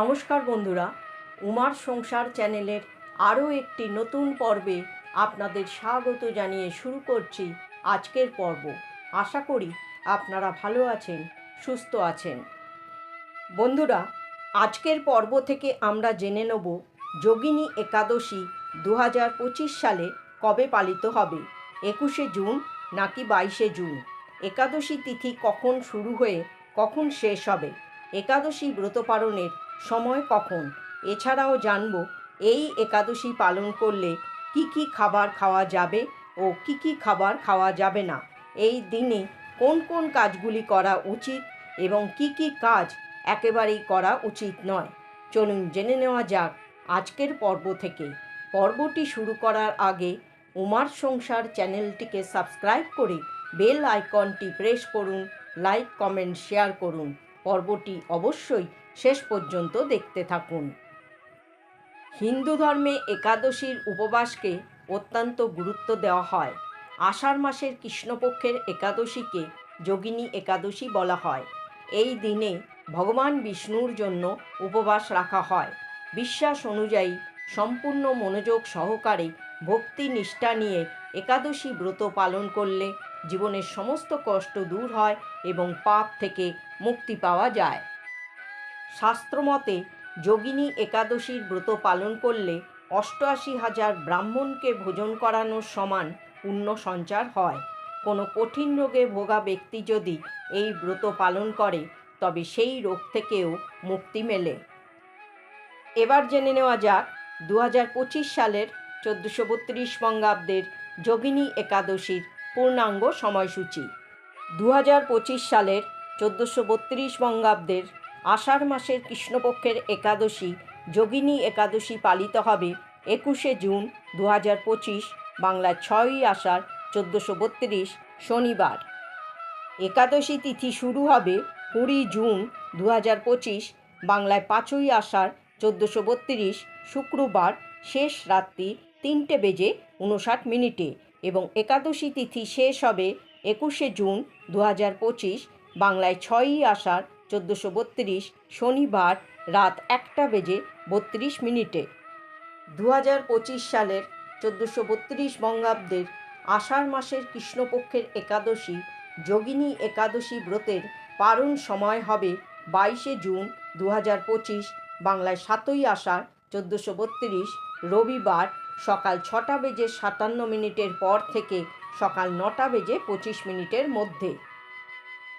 নমস্কার বন্ধুরা, উমার সংসার চ্যানেলের আরও একটি নতুন পর্বে আপনাদের স্বাগত জানিয়ে শুরু করছি আজকের পর্ব। আশা করি আপনারা ভালো আছেন, সুস্থ আছেন। বন্ধুরা, আজকের পর্ব থেকে আমরা জেনে নেব যোগিনী একাদশী দু হাজার পঁচিশ সালে কবে পালিত হবে, একুশে জুন নাকি বাইশে জুন? একাদশী তিথি কখন শুরু হয়ে কখন শেষ হবে? একাদশী ব্রত পালনের সময় কখন? এছাড়াও জানব, এই একাদশী পালন করলে কি কি খাবার খাওয়া যাবে ও কি কি খাবার খাওয়া যাবে না? এই দিনে কোন কোন কাজগুলি করা উচিত এবং কি কি কাজ একেবারেই করা উচিত নয়? চলুন জেনে নেওয়া যাক আজকের পর্ব থেকে। পর্বটি শুরু করার আগে উমার সংসার চ্যানেলটিকে সাবস্ক্রাইব করে বেল আইকনটি প্রেস করুন, লাইক, কমেন্ট, শেয়ার করুন। পর্বটি অবশ্যই শেষ পর্যন্ত দেখতে থাকুন। হিন্দু ধর্মে একাদশীর উপবাসকে অত্যন্ত গুরুত্ব দেওয়া হয়। আষাঢ় মাসের কৃষ্ণপক্ষের একাদশীকে যোগিনী একাদশী বলা হয়। এই দিনে ভগবান বিষ্ণুর জন্য উপবাস রাখা হয়। বিশ্বাস অনুযায়ী সম্পূর্ণ মনোযোগ সহকারে ভক্তি নিষ্ঠা নিয়ে একাদশী ব্রত পালন করলে জীবনের সমস্ত কষ্ট দূর হয় এবং পাপ থেকে মুক্তি পাওয়া যায়। শাস্ত্রমতে, যোগিনী একাদশীর ব্রত পালন করলে অষ্টআশি হাজার ব্রাহ্মণকে ভোজন করানোর সমান পুণ্য সঞ্চার হয়। কোনো কঠিন রোগে ভোগা ব্যক্তি যদি এই ব্রত পালন করে, তবে সেই রোগ থেকেও মুক্তি মেলে। এবার জেনে নেওয়া যাক দু হাজার পঁচিশ সালের চোদ্দোশো বত্রিশ বঙ্গাব্দের যোগিনী একাদশীর পূর্ণাঙ্গ সময়সূচি। দু হাজার পঁচিশ সালের চোদ্দোশো বত্রিশ বঙ্গাব্দের আষাঢ় মাসের কৃষ্ণপক্ষের একাদশী, যোগিনী একাদশী পালিত হবে একুশে জুন দু হাজার পঁচিশ বাংলার ছয়ই আষাঢ় চোদ্দোশো বত্রিশ, শনিবার। একাদশী তিথি শুরু হবে কুড়ি জুন দু হাজার পঁচিশ, বাংলায় পাঁচই আষাঢ় চোদ্দোশো বত্রিশ, শুক্রবার শেষ রাত্রি তিনটে বেজে উনষাট মিনিটে। এবং একাদশী তিথি শেষ হবে একুশে জুন দু হাজার পঁচিশ, বাংলায় ছয়ই আষাঢ় চোদ্দোশো বত্রিশ, শনিবার রাত একটা বেজে বত্রিশ মিনিটে। দু হাজার পঁচিশ সালের চোদ্দোশো বত্রিশ বঙ্গাব্দের আষাঢ় মাসের কৃষ্ণপক্ষের একাদশী, যোগিনী একাদশী ব্রতের পারণ সময় হবে বাইশে জুন দু হাজার পঁচিশ, বাংলায় সাতই আষাঢ় চোদ্দোশো বত্রিশ, রবিবার সকাল ছটা বেজে সাতান্ন মিনিটের পর থেকে সকাল নটা বেজে পঁচিশ মিনিটের মধ্যে।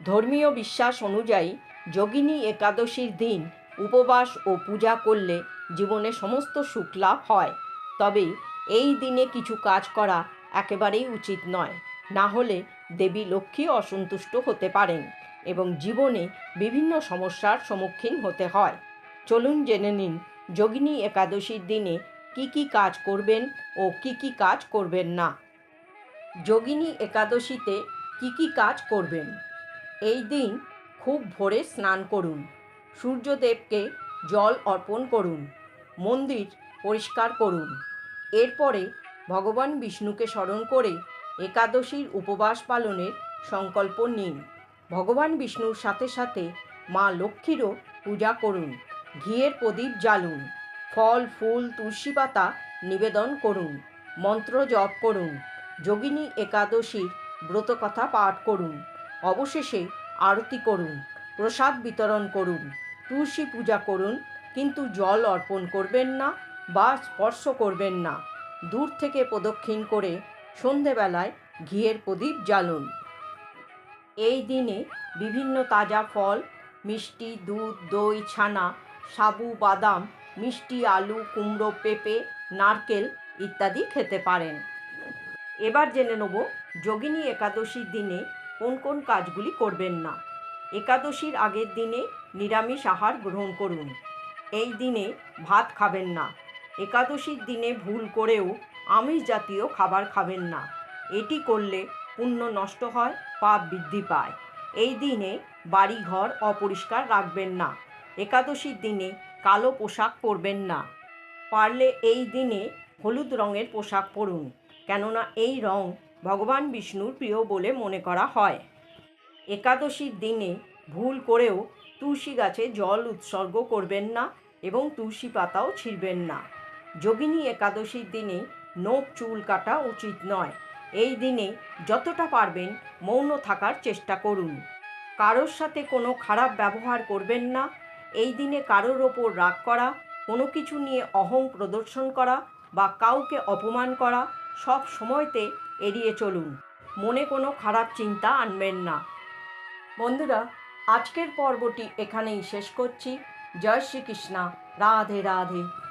ধর্মীয় বিশ্বাস অনুযায়ী যোগিনী একাদশীর দিন উপবাস ও পূজা করলে জীবনে সমস্ত সুখ লাভ হয়। তবে এই দিনে কিছু কাজ করা একেবারেই উচিত নয়। না হলে দেবী লক্ষ্মী অসন্তুষ্ট হতে পারেন এবং জীবনে বিভিন্ন সমস্যার সম্মুখীন হতে হয়। চলুন জেনে নিন, যোগিনী একাদশীর দিনে কি কি কাজ করবেন ও কি কি কাজ করবেন না। যোগিনী একাদশীতে কি কি কাজ করবেন? এই দিন খুব ভোরে স্নান করুন, সূর্যদেবকে জল অর্পণ করুন, মন্দির পরিষ্কার করুন। এরপরে ভগবান বিষ্ণুকে স্মরণ করে একাদশীর উপবাস পালনের সংকল্প নিন। ভগবান বিষ্ণুর সাথে সাথে মা লক্ষ্মীরও পূজা করুন, ঘিয়ের প্রদীপ জ্বালুন। ফল, ফুল, তুলসী পাতা নিবেদন করুন, মন্ত্র জপ করুন, যোগিনী একাদশীর ব্রতকথা পাঠ করুন, অবশেষে আরতি করুন, প্রসাদ বিতরণ করুন, তুলসী পূজা করুন, কিন্তু জল অর্পণ করবেন না বা স্পর্শ করবেন না। দূর থেকে প্রদক্ষিণ করে সন্ধেবেলায় ঘিয়ের প্রদীপ জ্বালুন। এই দিনে বিভিন্ন তাজা ফল, মিষ্টি, দুধ, দই, ছানা, সাবু, বাদাম মিষ্টি, আলু, কুমড়ো, পেঁপে, নারকেল ইত্যাদি খেতে পারেন। এবার জেনে নেব, যোগিনী একাদশীর দিনে কোন কোন কাজগুলি করবেন না। একাদশীর আগের দিনে নিরামিষ আহার গ্রহণ করুন। এই দিনে ভাত খাবেন না। একাদশীর দিনে ভুল করেও আমিষ জাতীয় খাবার খাবেন না। এটি করলে পুণ্য নষ্ট হয়, পাপ বৃদ্ধি পায়। এই দিনে বাড়িঘর অপরিষ্কার রাখবেন না। একাদশীর দিনে কালো পোশাক পরবেন না। পারলে এই দিনে হলুদ রঙের পোশাক পরুন, কেননা এই রং ভগবান বিষ্ণুর প্রিয় বলে মনে করা হয়। একাদশীর দিনে ভুল করেও তুলসী গাছে জল উৎসর্গ করবেন না এবং তুলসী পাতাও ছিঁড়বেন না। যোগিনী একাদশীর দিনে নোখ চুল কাটা উচিত নয়। এই দিনে যতটা পারবেন মৌন থাকার চেষ্টা করুন। কারোর সাথে কোনো খারাপ ব্যবহার করবেন না এই দিনে কারোর ওপর রাগ করা, কোনো কিছু নিয়ে অহং প্রদর্শন করা বা কাউকে অপমান করা সব সময়তে এড়িয়ে চলুন। মনে কোনো খারাপ চিন্তা আনবেন না। বন্ধুরা, আজকের পর্বটি এখানেই শেষ করছি। জয় শ্রীকৃষ্ণা। রাধে রাধে।